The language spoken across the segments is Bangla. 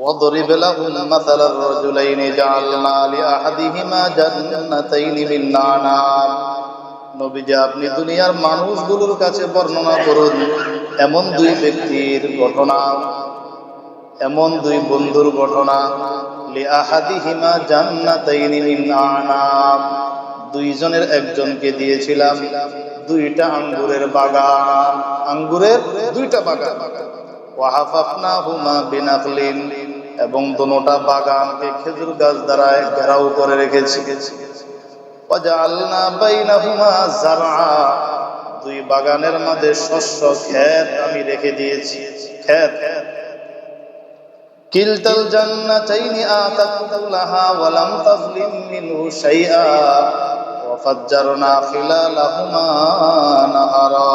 واضرب لهم مثل الرجلين جعلنا لأحدهما جنتين من أعناب নবীজি আপনি দুনিয়ার মানুষগুলোর কাছে বর্ণনা করুন এমন দুই ব্যক্তির ঘটনা এমন দুই বন্ধুর ঘটনা লিআহাদিহিমা জান্নাতাইনি মিন আনাব দুইজনের একজনকে দিয়েছিলাম দুইটা আঙ্গুরের বাগান আঙ্গুরের দুইটা বাগান ওয়াহাফাফনাহুমা বিনাকলিন এবং দোনোটা বাগানকে খেজুর গাছ দ্বারা ঘেরাও করে রেখেছি। দুই বাগানের মাঝে শস্য, ক্ষেত আমি রেখে দিয়েছি। মিনহু শাইআ। খিলালাহুমা নাহারা।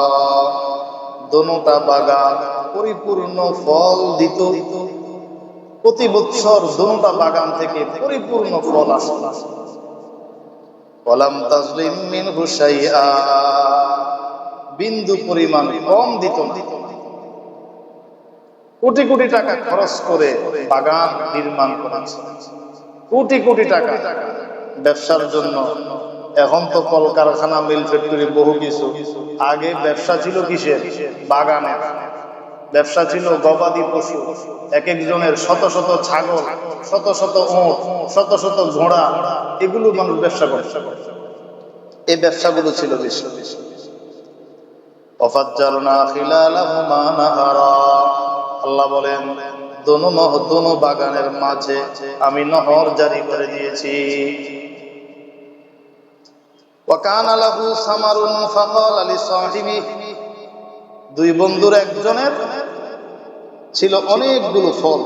দোনোটা বাগান পরিপূর্ণ ফল দিত। প্রতি বৎসর দোনোটা বাগান থেকে পরিপূর্ণ ফল আসত ওয়ালাম তাজলিম মিনহু শাইআ। বিন্দু পরিমাণ কম দিত কোটি কোটি টাকা খরচ করে বাগান নির্মাণ করেছে কোটি কোটি টাকা ব্যবসার জন্য। এখন তো কলকারখানা, মিল ফ্যাক্টরি, বহু কিছু। আগে ব্যবসা ছিল কিসের? বাগানে ব্যবসা ছিল গবাদি পশু। এক একজনের শত শত ছাগল, শত শত ওঁট, শত শত ঘোড়া, এগুলো মানুষ ব্যবসা করছে এই ব্যবসাগুলো ছিল বেশি। অফাজ্জালনা খিলালাহুমা আল্লাহ বলেন, দোনো বাগানের মাঝে আমি নহর জারি করে দিয়েছি। দুই বন্ধুর একজনের ছিল অনেকগুলো ফল।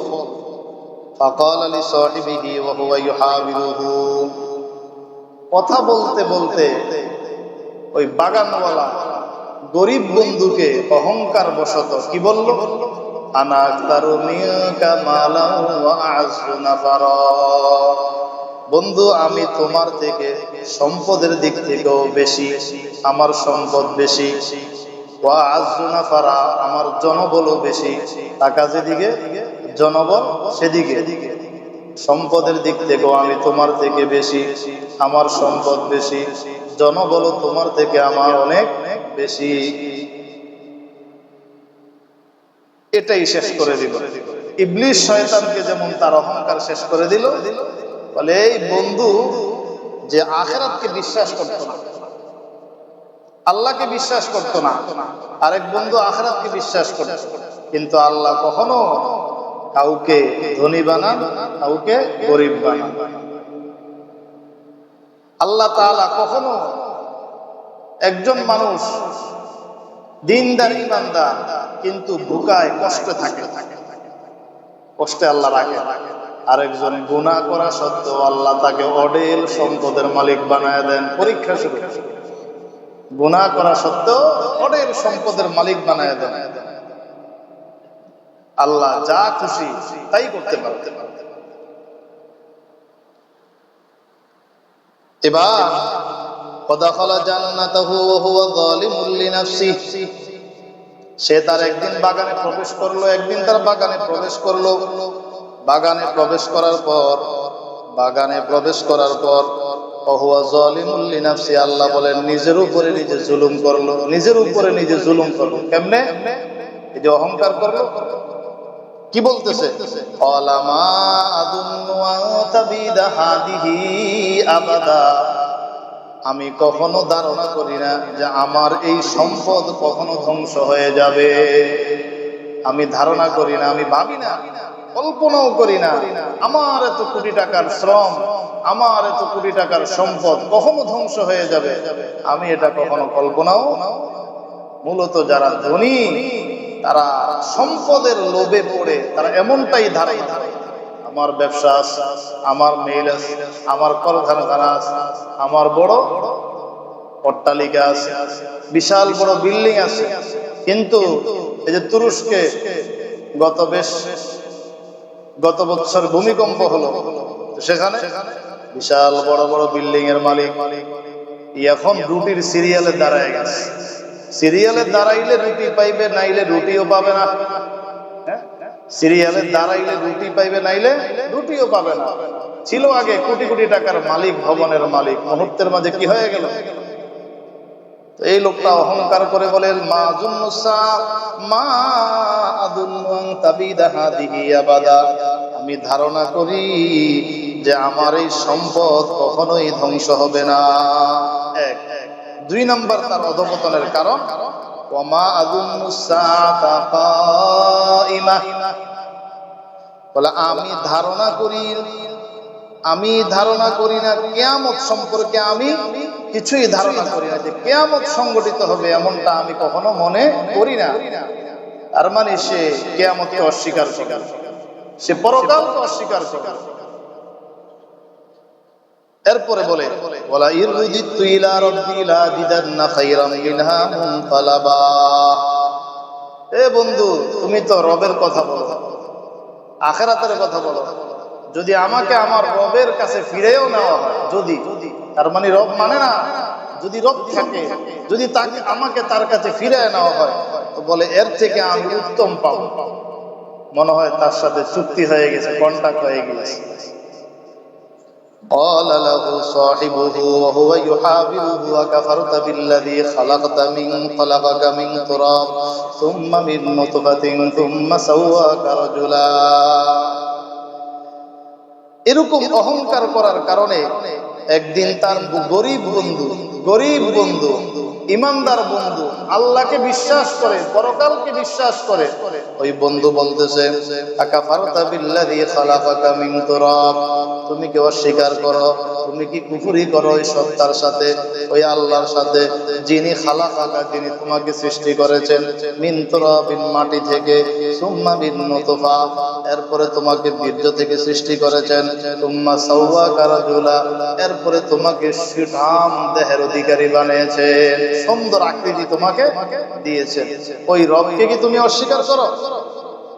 কথা বলতে বলতে ওই বাগানওয়ালা গরিব বন্ধুকে অহংকার বশত কি বলল? বন্ধু, আমি তোমার থেকে সম্পদের দিক থেকেও বেশি, আমার সম্পদ বেশি। আমার জনবলও বেশি। টাকা যেদিকে, জনবল সেদিকে। সম্পদের দিক থেকেও আমি তোমার থেকে বেশি, আমার সম্পদ বেশি জনবল তোমার থেকে আমার অনেক বেশি। এটাই শেষ করে দিল ইবলিশ শয়তানকে যেমন তার অহংকার শেষ করে দিল, বলে, এই বন্ধু, যে আখেরাতকে বিশ্বাস করত না আল্লাহকে বিশ্বাস করত না। আরেক বন্ধু আখেরাতকে বিশ্বাস করত। কিন্তু আল্লাহ কখনো কাউকে ধনী বানান, কাউকে গরিব বানান। আল্লাহ তাআলা কখনো একজন মানুষ দিনদার ইমানদার, কিন্তু ভুকায় কষ্টে থাকে। কষ্টে আল্লাহ রাখে। আরেকজন গুনাহ করা সত্ত্বেও আল্লাহ তাকে অডেল সম্পদের মালিক বানায় দেন পরীক্ষা শুরু। গুণা করা সত্ত্বেও অনেক সম্পদের মালিক বানায় দেন। আল্লাহ যা খুশি তাই করতে পারতে পারতে এবার কদাখলা জান্নাতাহু ওয়া হুয়া যালিমুল লিনাফসিহি সে তার একদিন বাগানে প্রবেশ করল, একদিন তার বাগানে প্রবেশ করল। বাগানে প্রবেশ করার পর, বাগানে প্রবেশ করার পর আল্লাহ বলেন, নিজের উপরে নিজে জুলুম করল। নিজের উপরে নিজে জুলুম করল। কেমনে? এই যে অহংকার করল। কি বলতেছে? আমি কখনো ধারণা করি না যে আমার এই সম্পদ কখনো ধ্বংস হয়ে যাবে। আমি ধারণা করি না, আমি ভাবি না। কল্পনাও করি না, আমার এত কোটি টাকার শ্রম, আমার এত কোটি টাকার সম্পদ কখনো ধ্বংস হয়ে যাবে। আমি এটা কখনো কল্পনাও মূলত যারা ধনী, তারা সম্পদের লোভে পড়ে, তারা এমনটাই ধারাই ধারে আমার ব্যবসা আছে, আমার মেইল আছে, আমার কলকারখানা আছে, আমার বড় অট্টালিকা আছে, বিশাল বড় বিল্ডিং আছে। কিন্তু এই যে তুরস্কে গত বেশ গত বছর ভূমিকম্প হলো। সেখানে বিশাল বড় বড় বিল্ডিং এর মালিক এখন রুটির সিরিয়ালে দাঁড়ায় গেছে। সিরিয়ালে দাঁড়াইলে রুটি পাইবে, নাইলে রুটিও পাবে না। হ্যাঁ? সিরিয়ালে দাঁড়াইলে রুটি পাইবে, নাইলে রুটিও পাবে না। ছিল আগে কোটি কোটি টাকার মালিক, ভবনের মালিক। মুহূর্তের মাঝে কি হয়ে গেল? এই লোকটা অহংকার করে বলেন মা জুন্নুসা মা আদুন্নুন তাবিদাহা দিহি আবাদা। আমি ধারণা করি যে আমার এই সম্পদ কখনোই ধ্বংস হবে না। এক। দুই নম্বর তার অধপতনের কারণ ওমা বলে, আমি ধারণা করি, আমি ধারণা করি না, কেয়ামত সম্পর্কে আমি কিছুই ধারণা করি না যে কেয়ামত সংগঠিত হবে এমনটা আমি কখনো মনে করি না। তার মানে সে কেয়ামতকে অস্বীকার করে। সে পরকালকে অস্বীকার করে। এরপরে বলে ইরুদিতু ইলা রাব্বি লা খাইরাম মিনহা এ বন্ধু, তুমি তো রবের কথা বলো, আখেরাতের কথা বলো। যদি আমাকে আমার রবের কাছে ফিরেও নেওয়া হয়, যদি, তার মানে রব মানে না, যদি রব থাকে, যদি তাকে, আমাকে তার কাছে ফিরে নেওয়া হয়, তো বলে, এর থেকে আমি উত্তম পাবো। মনে হয় তার সাথে চুক্তি হয়ে গেছে কন্ট্যাক্ট হয়ে গেছে قال له صاحبه وهو يحاوره وكفرت بالذي خلقت من خلقك من تراب ثم من نطفة ثم سواك رجلا এরকম অহংকার করার কারণে একদিন তার গরিব বন্ধু গরিব বন্ধু ইমানদার বন্ধু, আল্লাহকে বিশ্বাস করে, পরকালকে বিশ্বাস করে। ওই বন্ধু বলতেছে আকাফারতা বিল্লাযী খালাকাকা মিন তুরাব? তুমি কি অস্বীকার করো? তুমি কি কুফরি করো ওই সত্তার সাথে? ওই আল্লাহর সাথে যিনি খালাকাকা, যিনি তোমাকে সৃষ্টি করেছেন, মিন তুরাবিন মাটি থেকে, সুম্মা বিন নুতফা, এরপরে তোমাকে বীর্য থেকে সৃষ্টি করেছেন তুম্মা সাওয়াকা রাজুলা, এরপরে তোমাকে সুঠাম দেহের অধিকারী বানিয়েছেন সুন্দর আকৃতি তোমাকে দিয়েছেন ওই রবকে কি তুমি অস্বীকার করো?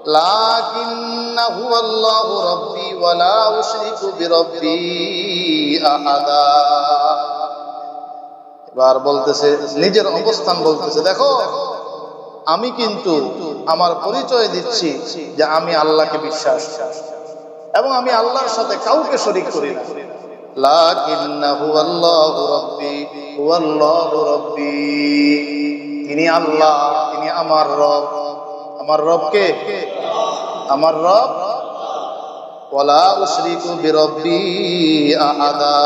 লা উশরিকু এবার বলতেছে, নিজের অবস্থান বলতেছে, দেখো, আমি কিন্তু আমার পরিচয় দিচ্ছি যে আমি আল্লাহকে বিশ্বাস। এবং আমি আল্লাহর সাথে কাউকে শরিক করি তিনি আল্লাহ, তিনি আমার রব। আমার রব কে আমার রব ওয়ালা উশরিকু বিরাব্বি আহাদা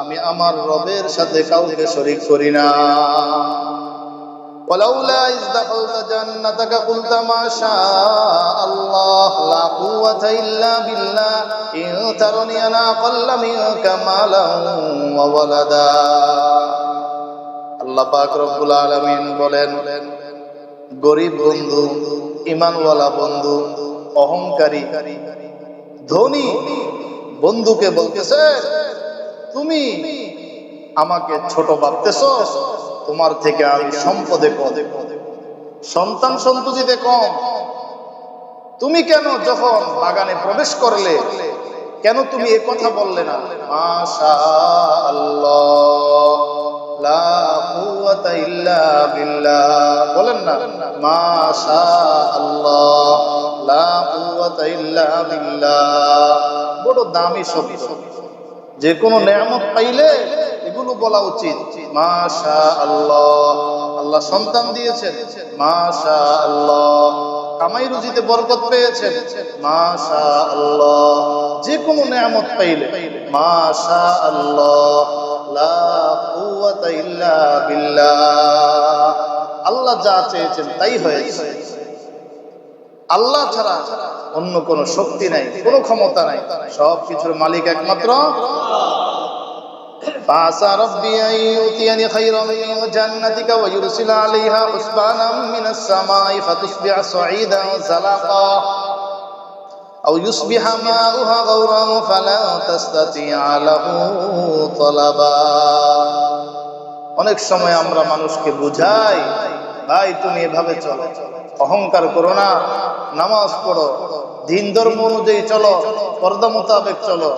আমি আমার রবের সাথে কাউকে শরিক করি না ولولا إذ دخلت جنتك قلت ما شاء الله لا قوة إلا بالله إن ترني أنا أقل منك مالا وولدا আল্লাহ পাক রব্বুল আলামিন বলেন গরিব বন্ধু, ইমানওয়ালা বন্ধু, অহংকারী, ধনী বন্ধুকে বলতেছে, তুমি আমাকে ছোট ভাবতেছ, তোমার থেকে আমি সম্পদে পদে। পদে সন্তান সন্ততিতে কম। তুমি কেন যখন বাগানে প্রবেশ করলে, কেন তুমি এ কথা বললে না? মাশা লা কুওয়াতা ইল্লা বিল্লাহ। বলেন না মাশা আল্লাহ লা কুওয়াতা ইল্লা বিল্লাহ। বড় দামি শব্দ। যে কোনো নেয়ামত পাইলে এগুলো বলা উচিত। মাশা আল্লাহ আল্লাহ সন্তান দিয়েছেন। মাশা আল্লাহ কামাই রুজিতে বরকত পেয়েছেন। মাশা আল্লাহ যে কোনো নেয়ামত পাইলে। মাশা আল্লাহ লা কুওয়াতা ইল্লা বিল্লাহ আল্লাহ যা চেয়েছেন তাই হয়েছে আল্লাহ ছাড়া অন্য কোনো শক্তি নাই কোনো ক্ষমতা নাই সব কিছুর মালিক একমাত্র فعسى ربي أن يؤتيني خيرا من جنتك ويرسل عليها حسبانا من السماء فتصبح صعيدا زلقا أو يصبح ماؤها غورا فلا تستطيع له طلبا অনেক সময় আমরা মানুষকে বুঝাই ভাই তুমি এভাবে চলো অহংকার করো না নামাজ পড়ো দিন ধর্ম অনুযায়ী চলো পর্দা মোতাবেক চলো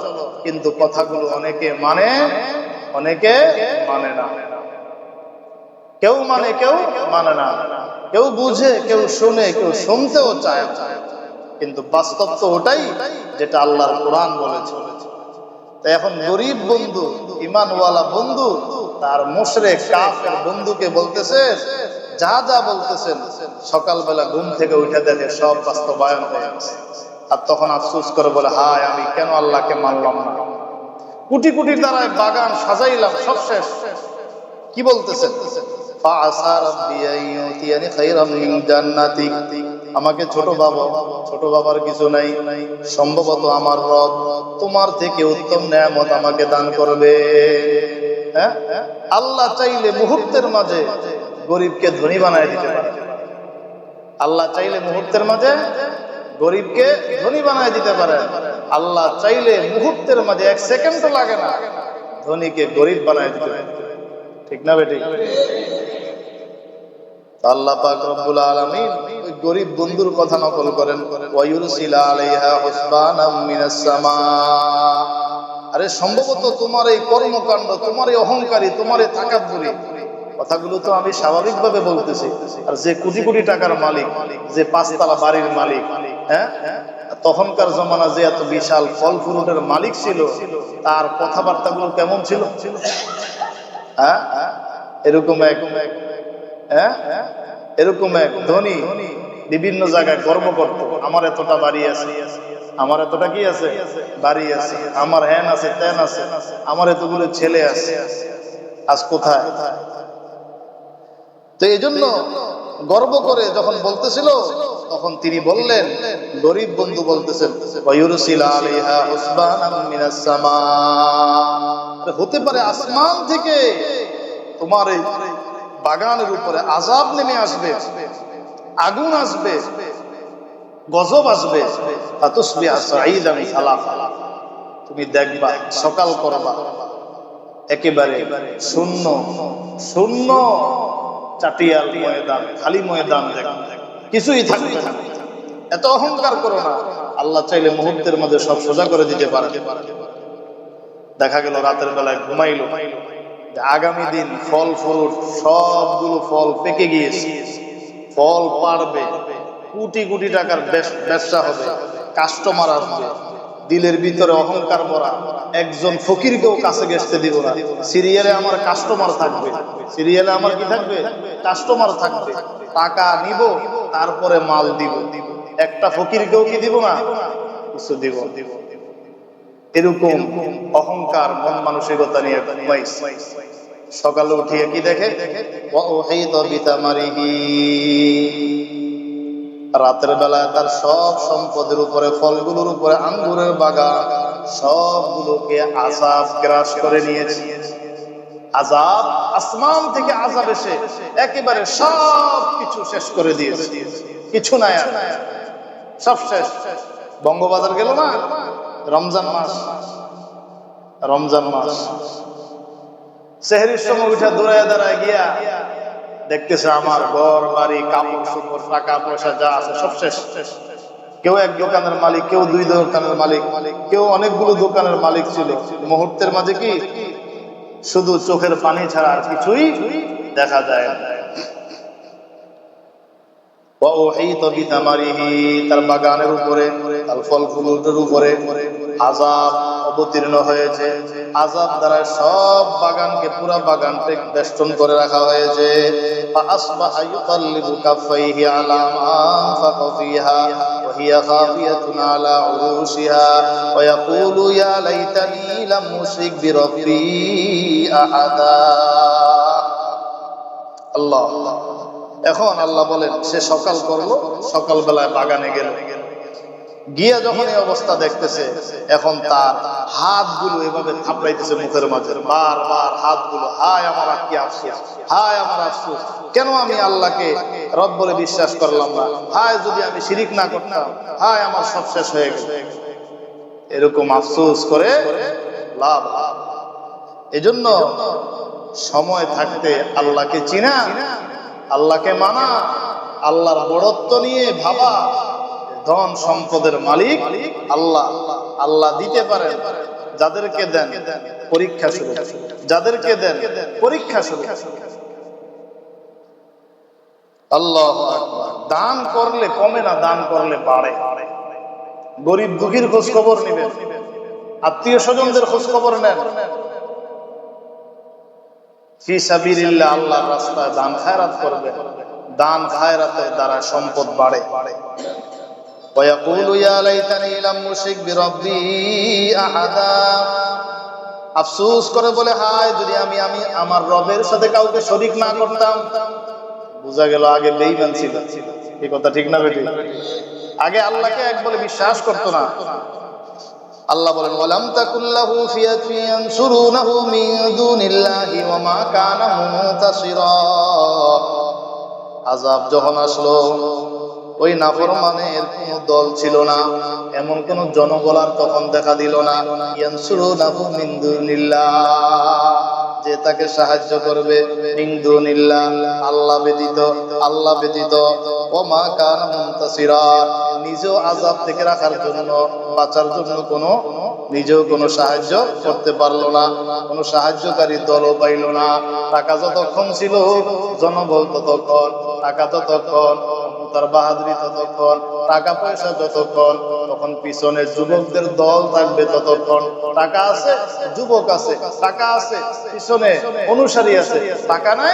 কিন্তু কথাগুলো অনেকে মানে অনেকে মানে না কেউ মানে কেউ মানে না কেউ বুঝে কেউ শুনে কেউ শুনতেও চায় না। কিন্তু বাস্তব তো ওটাই যেটা আল্লাহর কোরআন বলেছে তো এখন গরিব বন্ধু ইমানওয়ালা বন্ধু তার মুশরে কাফের বন্ধুকে বলতেছে যা যা বলতেছেন সকালবেলা ঘুম থেকে উঠে দেখে সব বাস্তবায়ন হয়ে গেছে আর তখন আফসোস করে বলে হায় আমি কেন আল্লাহকে মানলাম না কোটি কোটি দ্বারায় বাগান সাজাইলাম সব শেষ কি বলতেছেন فعسى ربي أن يؤتيني خيرا من جنتك আমাকে ছোট বাবা, ছোট বাবার কিছু নাই। সম্ভবত আমার রব তোমার থেকে উত্তম নিয়ামত আমাকে দান করবে। হ্যাঁ? আল্লাহ চাইলে মুহূর্তের মাঝে গরিবকে ধনী বানায় দিতে পারে। আল্লাহ চাইলে মুহূর্তের মাঝে গরিবকে ধনী বানায় দিতে পারে। আল্লাহ চাইলে মুহূর্তের মাঝে এক সেকেন্ডও লাগে না ধনীকে গরিব বানায় দিতে পারে। ঠিক না বেটি? আল্লাহ পাক রব্বুল আলামিন গরিব বন্ধুর কথা নকল করেন। আরে, সম্ভবত তোমার এই কর্মকাণ্ড, তোমার এই অহংকারী, তোমার এই তাকাব্বুরি কথাগুলো তো আমি স্বাভাবিকভাবে বলতেছি। আর যে কোটি কোটি টাকার মালিক, যে পাঁচতলা বাড়ির মালিক হ্যাঁ? তখনকার জমানা যে এত বিশাল ফল ফ্রুটের মালিক ছিল, তার কথাবার্তাগুলো কেমন ছিল? হ্যাঁ? এরকম এক হ্যাঁ? এরকম এক ধনী বিভিন্ন জায়গায় গর্ব করত। আমার এতটা বাড়ি আছে, আমার এতটা কি আছে? বাড়ি আছে। আমার হ্যান আছে, ত্যান আছে। আমার এতগুলো ছেলে আছে। আজ কোথায়? তো এই জন্য গর্ব করে যখন বলতেছিল, তখন তিনি বললেন, গরিব বন্ধু বলতেছেন হতে পারে আসমান থেকে তোমার এই বাগানের উপরে আজাব নেমে আসবে আসবে। আগুন আসবে, গজব আসবে তুমি দেখবা, সকাল করবা, একেবারে শূন্য শূন্য চাটিয়াল ময়দান, খালি ময়দান কিছুই থাকবে না। এত অহংকার করো না, আল্লাহ চাইলে মুহূর্তের মধ্যে সব সোজা করে দিতে পারে। দেখা গেল রাতের বেলায় ঘুমাইলো। আগামী দিন ফল ফ্রুট সবগুলো ফল পেকে গিয়েছে। ফল পারবে, কোটি কোটি টাকার ব্যবসা হবে কাস্টমার আসবে দিলের ভিতরে অহংকার ভরা, একজন ফকিরকেও কাছে গেছতে দিব না। সিরিয়ালে আমার কাস্টমার থাকবে। সিরিয়ালে আমার কি থাকবে? কাস্টমার থাকবে। টাকা নিব, তারপরে মাল দিব। একটা ফকিরকেও কি দিব না? কিছু দিব। এরকম অহংকার, মন মানসিকতা নিয়ে সকালে উঠিয়ে কি দেখে? রাতের বেলায় তার সব সম্পদের উপরে, ফলগুলোর উপরে, আঙ্গুরের বাগান, সবগুলোকে আসাব গ্রাস করে নিয়েছে। আজাব আসমান থেকে আজাব এসে একেবারে সব কিছু শেষ করে দিয়েছে। কিছু নাই সব শেষ। বঙ্গবাজার গেল না? রমজান মাস। রমজান মাস। সেহরির সময় উঠা দৌড়ায় দাঁড়ায় গিয়া দেখতেছে আমার ঘর, বাড়ি, কাপড় চোপড়, টাকা পয়সা যা আছে সব শেষ। কেউ এক দোকানের মালিক, কেউ দুই দোকানের মালিক, কেউ অনেকগুলো দোকানের মালিক ছিল। মুহূর্তের মাঝে কি? শুধু চোখের পানি ছাড়া আর কিছুই দেখা যায় তার বাগানের উপরে, তার ফল ফুলের উপরে আজাব অবতীর্ণ হয়েছে আজাব দ্বারা সব বাগানকে পুরা বাগানকে বেষ্টন করে রাখা হয়েছে فأصبح يقلب كفيه على ما أنفق فيها وهي خاوية على عروشها ويقول يا ليتني لم أشرك بربي أحدا আল্লাহ এখন আল্লাহ বলেন সে সকাল করলো সকাল বেলায় বাগানে গেল গিয়া যখন এই অবস্থা দেখতেছে, এখন তার হাতগুলো এভাবে থাপড়াইতেছে মুখের মাঝে। বার বার হাতগুলো, হায় আমার কি আফসোস, হায় আমার আফসোস, কেন আমি আল্লাহকে রব বলে বিশ্বাস করলাম না? হায় যদি আমি শিরিক না করতাম, হায় আমার সব শেষ হয়ে গেল। এরকম আফসোস করে লাভ এজন্য সময় থাকতে আল্লাহকে চিনা, আল্লাহকে মানা, আল্লাহর বড়ত্ব নিয়ে ভাবা ধন সম্পদের মালিক আল্লাহ। আল্লাহ দিতে পারেন, যাদেরকে দেন পরীক্ষা শুরু। যাদেরকে দেন পরীক্ষা শুরু। আল্লাহ দান করলে কমে না, দান করলে বাড়ে। গরিব দুঃখীর খোঁজ খবর নিবেন, আত্মীয় স্বজনদের খোঁজ খবর নেন। ফি সাবিলিল্লাহ আল্লাহর রাস্তায় দান খায়রাত করবে দান খায়রাতের দ্বারা সম্পদ বাড়ে। ويقول يا ليتني لم أشرك بربي أحدا আফসোস করে বলে হায় যদি আমি আমি আমার রবের সাথে কাউকে শরিক না করতাম বোঝা গেল আগে বেইমান ছিল এই কথা ঠিক না বেটি আগে আল্লাহকে এক বলে বিশ্বাস করতো না আল্লাহ বলেন ওয়ালাম তাকুল্লাহু ফিয়াতু ইয়ানসুরুনাহু মিন দুনিল্লাহি ওয়া মা কানা মুনতাসিরা আযাব যখন আসলো ওই নাফরমানের কোনো দল ছিল না, এমন কোন জনগলার তখন দেখা দিল না। যে তাকে সাহায্য করবে মিন দুনিল্লাহ, আল্লাহ ব্যতীত আল্লাহ ব্যতীত। ও মা কানা মুনতাসিরা, নিজেও আযাব থেকে রাখার জন্য, বাঁচার জন্য কোনো, নিজেও কোনো সাহায্য করতে পারল না, কোনো সাহায্যকারী দলও পাইল না। টাকা যতক্ষণ ছিল, জনবল ততক্ষণ, টাকা ততক্ষণ। তার বাহাদুরি ততক্ষণ টাকা পয়সা যতক্ষণ, তখন পিছনে যুবকদের দল থাকবে ততক্ষণ। টাকা আছে, যুবক আছে, টাকা আছে, পিছনে অনুসারী আছে। টাকা নাই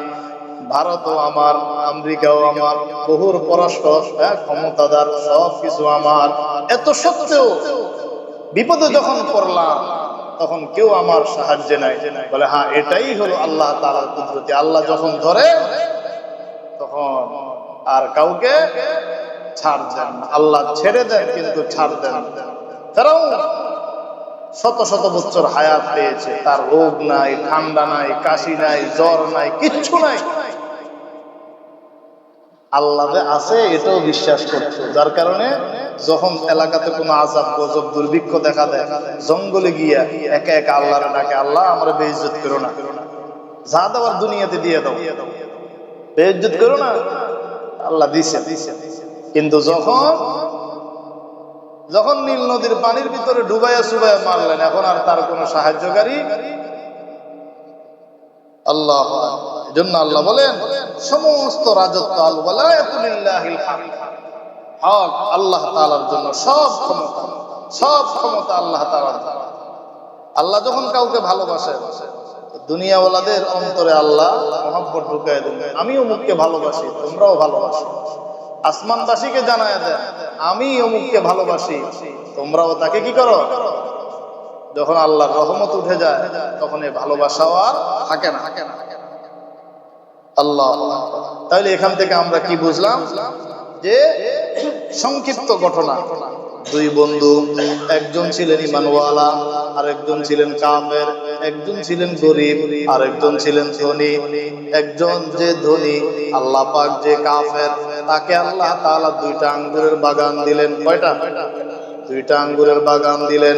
ভারতও আমার আমেরিকাও আমার, বহুর পরস্পর এক ক্ষমতাদার সব কিছু আমার। এত সত্ত্বেও বিপদে যখন পড়লাম, তখন কেউ আমার সাহায্যে নাই। বলে হ্যাঁ এটাই হলো আল্লাহ তালার কুদরতি। আল্লাহ যখন ধরে, তখন আর কাউকে ছাড় দেন আল্লাহ ছেড়ে দেন, কিন্তু ছাড় দেন। ফেরাউন শত শত বছর হায়াত পেয়েছে। তার রোগ নাই, ঠান্ডা নাই, কাশি নাই, জ্বর নাই, কিচ্ছু নাই। আল্লাহ যে আছে, এটাও বিশ্বাস করছে যার কারণে যখন এলাকাতে কোনো আজাব, গজব, দুর্ভিক্ষ দেখা দেয়, জঙ্গলে গিয়া একা একা আল্লাহরে ডাকে, আল্লাহ, আমরা বেইজ্জত করো না। যা দেওয়ার দুনিয়াতে দিয়ে দাও। বেইজ্জত করো না। আল্লাহ দিছে। কিন্তু যখন যখন নীল নদীর পানির ভিতরে ডুবাইয়া সুবাইয়া মারলেন, এখন আর তার কোনো সাহায্যকারী আল্লাহ জন্য আল্লাহ বলেন, সমস্ত রাজত্ব আল ওয়ালায়াতুলিল্লাহিল হক। হক আল্লাহ তাআলার জন্য সব ক্ষমতা সব ক্ষমতা আল্লাহ তাআলার। আল্লাহ যখন কাউকে ভালোবাসে, দুনিয়াওয়ালাদের অন্তরে আল্লাহ মহব্বত ঢুকায় দেন আমি অমুককে ভালোবাসি, তোমরাও ভালোবাসো। আসমানবাসীকে জানায় দেন, আমি অমুককে ভালোবাসি, তোমরাও তাকে কি করো? যখন আল্লাহর রহমত উঠে যায়, তখন এই ভালোবাসাও আর থাকে না থাকে না। আল্লাহ। তাহলে এখান থেকে আমরা কি বুঝলাম? যে সংক্ষিপ্ত ঘটনা। দুই বন্ধু, একজন ছিলেন ইমানওয়ালা আর একজন ছিলেন কাফের, একজন ছিলেন গরিব আর একজন ছিলেন ধনী। একজন যে ধনী, আল্লাহ পাক যে কাফের, তাকে আল্লাহ তাআলা দুইটা আঙ্গুরের বাগান দিলেন। কয়টা? দুইটা আঙ্গুরের বাগান দিলেন।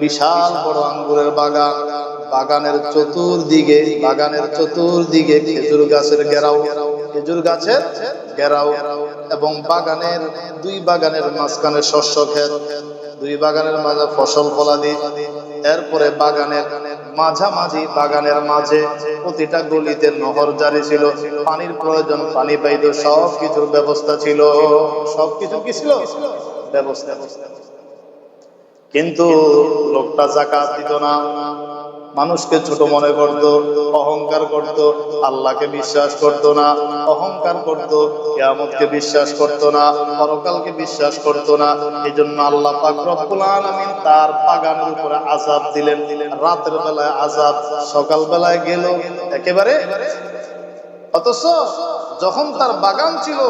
বিশাল বড় আঙ্গুরের বাগান। বাগানের চতুর্দিকে বাগানের চতুর্দিকে খেজুর গাছের ঘেরাও খেজুর গাছের ঘেরাও এবং বাগানের দুই বাগানের মাঝখানে শস্য ক্ষেত, দুই বাগানের মাঝে ফসল ফলা ফলাদি। এরপরে বাগানের মাঝামাঝি, বাগানের মাঝে প্রতিটা গলিতে নহর জারি ছিল, পানির প্রয়োজন, পানি পাইতো সব কিছুর ব্যবস্থা ছিল। সব কিছু কি ছিল? ব্যবস্থা। কিন্তু লোকটা জাকাত দিত না। মানুষকে ছোট মনে করত, অহংকার করত, আল্লাহকে বিশ্বাস করত না, অহংকার করত, কেয়ামতকে বিশ্বাস করত না, পরকালকে বিশ্বাস করত না। এই জন্য আল্লাহ পাক রব্বুল আলামিন তার বাগানের উপরে আযাব দিলেন। রাতের বেলায় আযাব, সকাল বেলায় গেল, একেবারে অথচ যখন তার বাগান ছিল,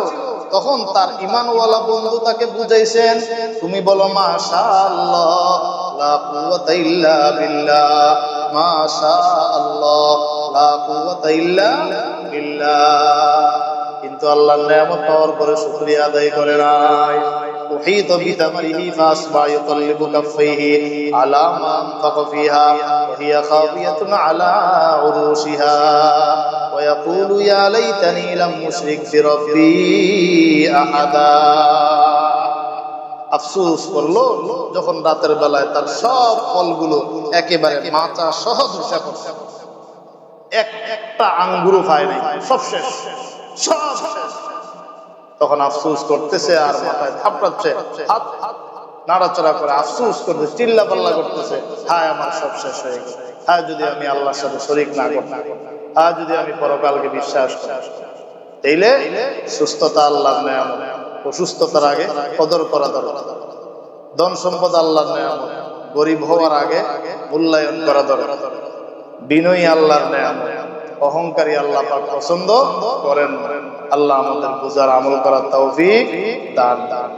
তখন তার ইমানওয়ালা বন্ধু তাকে বুঝাইছেন, তুমি বলো মাশাআল্লাহ, লা কুওয়াতা ইল্লা বিল্লাহ। মাশাআল্লাহ লা কুওয়াতা ইল্লা বিল্লাহ কিন্তু আল্লাহর নিয়ামত পাওয়ার পরে শুকরিয়া আদায় করে নাই أحيط بثمره فأصبح يقلب كفيه على ما أنفق فيها وهي خاوية على عروشها ويقول يا ليتني لم أشرك بربي أحدا আফসোস করল যখন রাতের বেলায় তার সব ফলগুলো একেবারে মাচা সহ ধসে পড়ছে এক একটা আঙ্গুরও পায় নাই। সব শেষ। সব শেষ। তখন আফসোস করতেছে আর মাথায় থাপড়াচ্ছে। হাত নাড়াচড়া করে আফসোস করতে চিল্লা পাল্লা করতেছে। হায়, আমার সব শেষ হয়ে গেছে হ্যাঁ যদি আমি আল্লাহর সাথে শরিক না করতাম। হ্যাঁ যদি আমি পরকালকে বিশ্বাস করি তাইলে সুস্থতা আল্লাহর নেয়ামত। অসুস্থতার আগে কদর করা দরকার। ধন সম্পদ আল্লাহর নেয়ামত। গরিব হওয়ার আগে মূল্যায়ন করা দরকার। বিনয়ী আল্লাহর নেয়ামত। অহংকারী আল্লাহ পাক পছন্দ করেন। আল্লাহ আমাদের বুঝার আমল করার তৌফিক দান দান